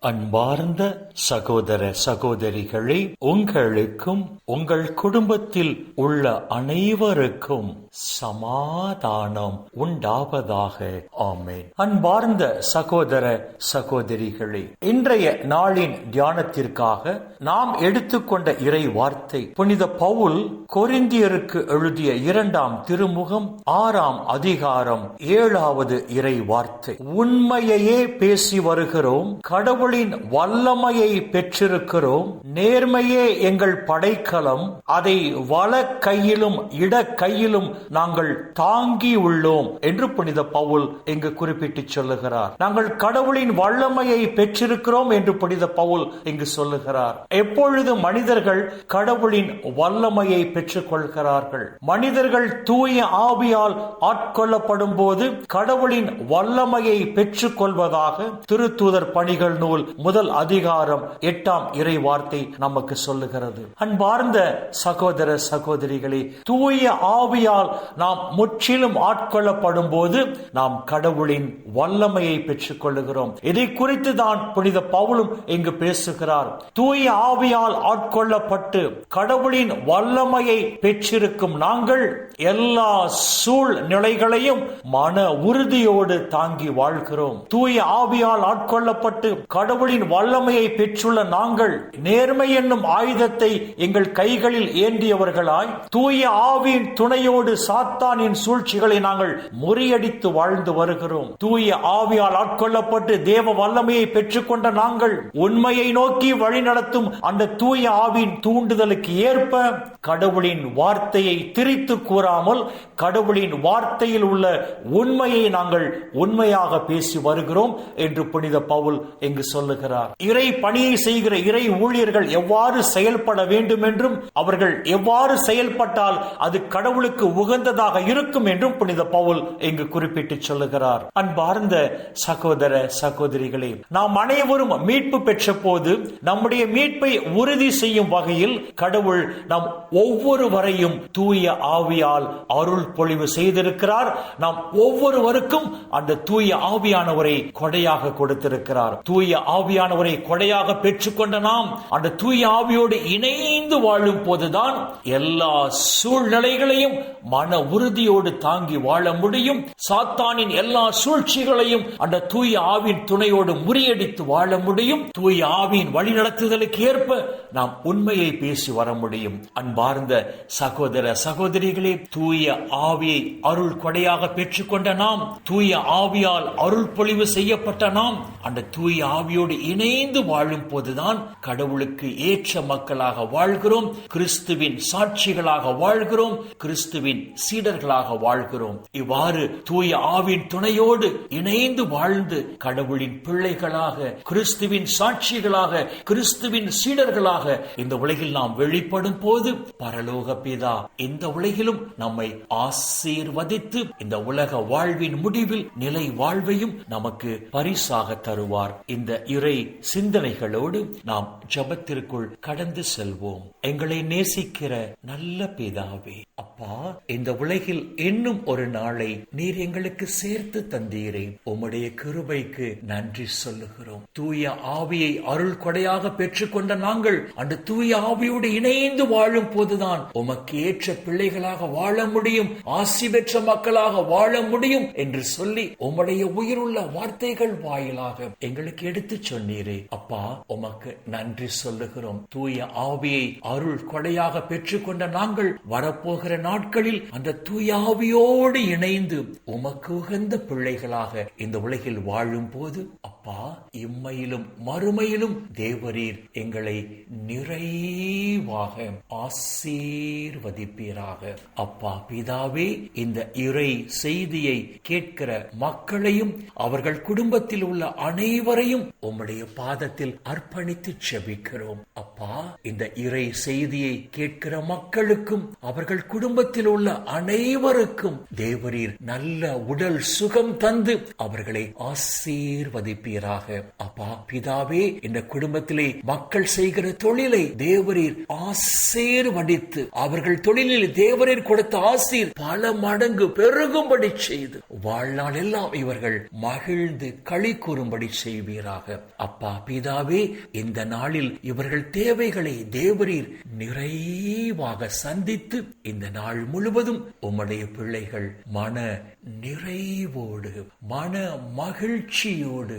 அன்பார்ந்த சகோதர சகோதரிகளே உங்களுக்கும் உங்கள் குடும்பத்தில் உள்ள அனைவருக்கும் சமாதானம் உண்டாவதாக. ஆமேன். அன்பார்ந்த சகோதர சகோதரிகளே இன்றைய நாளின் தியானத்திற்காக நாம் எடுத்துக்கொண்ட இறை வார்த்தை புனித பவுல் கொரிந்தியருக்கு எழுதிய இரண்டாம் திருமுகம் ஆறாம் அதிகாரம் ஏழாவது இறை வார்த்தை உண்மையையே பேசி வருகிறோம் கடவுள் கடவுளின் வல்லமையை பெற்றிருக்கிறோம். நேர்மையே எங்கள் படைக்கலம். அதை வல கையிலும் இட கையிலும் நாங்கள் தாங்கி உள்ளோம் என்று புனித பவுல் இங்கு குறிப்பிட்டு சொல்லுகிறார். நாங்கள் கடவுளின் வல்லமையை பெற்றிருக்கிறோம் என்று புனித பவுல் இங்கு சொல்லுகிறார். எப்பொழுது மனிதர்கள் கடவுளின் வல்லமையை பெற்றுக் கொள்கிறார்கள் மனிதர்கள் தூய ஆவியால் ஆட்கொள்ளப்படும் போது கடவுளின் வல்லமையை பெற்றுக் கொள்வதாக திருத்தூதர் பணிகள் நூல் முதல் அதிகாரம் எட்டாம் இறை வார்த்தை நமக்கு சொல்லுகிறது. அன்பார்ந்த சகோதர சகோதரிகளே தூய ஆவியால் நாம் முற்றிலும் ஆட்கொள்ளப்படும் போது நாம் கடவுளின் வல்லமையை பெற்றுக் கொள்ளுகிறோம் இதை குறித்து தான் புனித பவுலும் இங்கு பேசுகிறார். தூய ஆவியால் ஆட்கொள்ளப்பட்டு கடவுளின் வல்லமையை பெற்றிருக்கும் நாங்கள் எல்லா சூழ்நிலைகளையும் மன உறுதியோடு தாங்கி வாழ்கிறோம். தூய ஆவியால் ஆட்கொள்ளப்பட்டு கடவுளின் வல்லமையை பெற்றுள்ள நாங்கள் நேர்மை என்னும் ஆயுதத்தை எங்கள் கைகளில் ஏந்தியவர்களாய் தூய ஆவியின் துணையோடு சாத்தானின் சூழ்ச்சிகளை நாங்கள் முறியடித்து வாழ்ந்து வருகிறோம். தூய ஆவியால் ஆட்கொள்ளப்பட்டு தேவ வல்லமையை பெற்றுக்கொண்ட நாங்கள் உண்மையை நோக்கி வழிநடத்தும் அந்த தூய ஆவியின் தூண்டுதலுக்கு ஏற்ப கடவுளின் வார்த்தையை திரித்து கூறாமல் கடவுளின் வார்த்தையில் உள்ள உண்மையை நாங்கள் உண்மையாக பேசி வருகிறோம் என்று புனித பவுல் இங்கு சொல்லுகிறார். இறை பணியை செய்கிற இறை ஊழியர்கள் எவ்வாறு செயல்பட வேண்டும் என்றும் அவர்கள் எவ்வாறு செயல்பட்டால் அது கடவுளுக்கு உகந்ததாக இருக்கும் என்றும் புனித பவுல் இங்கு குறிப்பிட்டு சொல்லுகிறார். அன்பார்ந்த சகோதர சகோதரிகளே நாம் அனைவரும் மீட்பு பெற்ற போது நம்முடைய மீட்பை உறுதி செய்யும் வகையில் கடவுள் நம் ஒவ்வொருவரையும் தூய ஆவியால் அருள் பொழிவு செய்திருக்கிறார். நாம் ஒவ்வொருவருக்கும் அந்த தூய ஆவியானவரை கொடையாக கொடுத்திருக்கிறார். தூய ஆவியானவரை கொடையாக பெற்றுக்கொண்ட நாம் அந்த தூய ஆவியோடு இணைந்து வாழும் போதுதான் எல்லா சூழ்நிலைகளையும் மன உறுதியோடு தாங்கி வாழ முடியும். சாத்தானின் எல்லா சூழ்ச்சிகளையும் அந்த தூய ஆவின் துணையோடு முறியடித்து வாழ முடியும். தூய ஆவியின் வழிநடத்துதலுக்கு ஏற்ப நாம் உண்மையை பேசி வர முடியும். அன்பார்ந்த சகோதர சகோதரிகளே தூய ஆவியை அருள் கொடையாக பெற்றுக்கொண்ட நாம் தூய ஆவியால் அருள் பொழிவு செய்யப்பட்ட நாம் அந்த தூய ஆவியோடு இணைந்து வாழும் போதுதான் கடவுளுக்கு ஏற்ற மக்களாக வாழ்கிறோம் கிறிஸ்துவின் சாட்சிகளாக வாழ்கிறோம் கிறிஸ்துவின் சீடர்களாக வாழ்கிறோம். இவ்வாறு தூய ஆவின் துணையோடு இணைந்து வாழ்ந்து கடவுளின் பிள்ளைகளாக கிறிஸ்துவின் சாட்சிகளாக கிறிஸ்துவின் சீடர்களாக இந்த உலகில் நாம் வெளிப்படும் போது பரலோக பிதா இந்த உலகிலும் நம்மை ஆசீர்வதித்து இந்த உலக வாழ்வின் முடிவில் நிலை வாழ்வையும் நமக்கு பரிசாக தருவார். இந்த இறை சிந்தனைகளோடு நாம் ஜபத்திற்குள் கடந்து செல்வோம். எங்களை நேசிக்கிற நல்ல பிதாவே அப்பா இந்த உலகில் இன்னும் ஒரு நாளை நீர் எங்களுக்கு சேர்த்து தந்தீரே. உம்முடைய கிருபைக்கு நன்றி சொல்லுகிறோம். தூய ஆவியை அருள் கொடையாக பெற்றுக்கொண்ட நாங்கள் அந்த தூய ஆவியோடு இணைந்து வாழும் போதுதான் உமக்கு ஏற்ற பிள்ளைகளாக வாழ முடியும் ஆசி பெற்ற மக்களாக வாழ முடியும் என்று சொல்லி உம்முடைய உயிருள்ள வார்த்தைகள் வாயிலாக எங்களுக்கு எடுத்து சொன்னீரே. அப்பா உமக்கு நன்றி சொல்லுகிறோம். தூய ஆவியை அருள் கொடையாக பெற்றுக்கொண்ட நாங்கள் வரப்போகிற நாட்களில் அந்த தூயாவியோடு இணைந்து உமக்கு உகந்த பிள்ளைகளாக இந்த உலகில் வாழும் போது அப்பா இம்மையிலும் மறுமையிலும் தேவரீர் எங்களை நிறைவாக ஆசீர்வதிப்பீராக. அப்பா பிதாவே இந்த இறை செய்தியை கேட்கிற மக்களையும் அவர்கள் குடும்பத்தில் உள்ள அனைவரையும் உம்முடைய பாதத்தில் அர்ப்பணித்து செபிக்கிறோம். அப்பா இந்த இறை செய்தியை கேட்கிற மக்களுக்கும் அவர்கள் குடும்பத்தில் உள்ள அனைவருக்கும் தேவரீர் நல்ல உடல் சுகம் தந்து அவர்களை ஆசீர்வதிப்பீர் செய்வீராக அப்பா பிதாவே இந்த குடும்பத்திலே மக்கள் செய்கிற தொழிலை தேவரீர் ஆசீர் வடித்து அவர்கள் தொழிலில் தேவரீர் கொடுத்த ஆசீர் பல மடங்கு பெருகும்படி செய்து வாழ்நாள் எல்லாம் இவர்கள் மகிழ்ந்து களி கூறும்படி செய்வீராக. அப்பா பிதாவே இந்த நாளில் இவர்கள் தேவைகளை தேவரீர் நிறைவாக சந்தித்து இந்த நாள் முழுவதும் உம்முடைய பிள்ளைகள் மன நிறைவோடு மன மகிழ்ச்சியோடு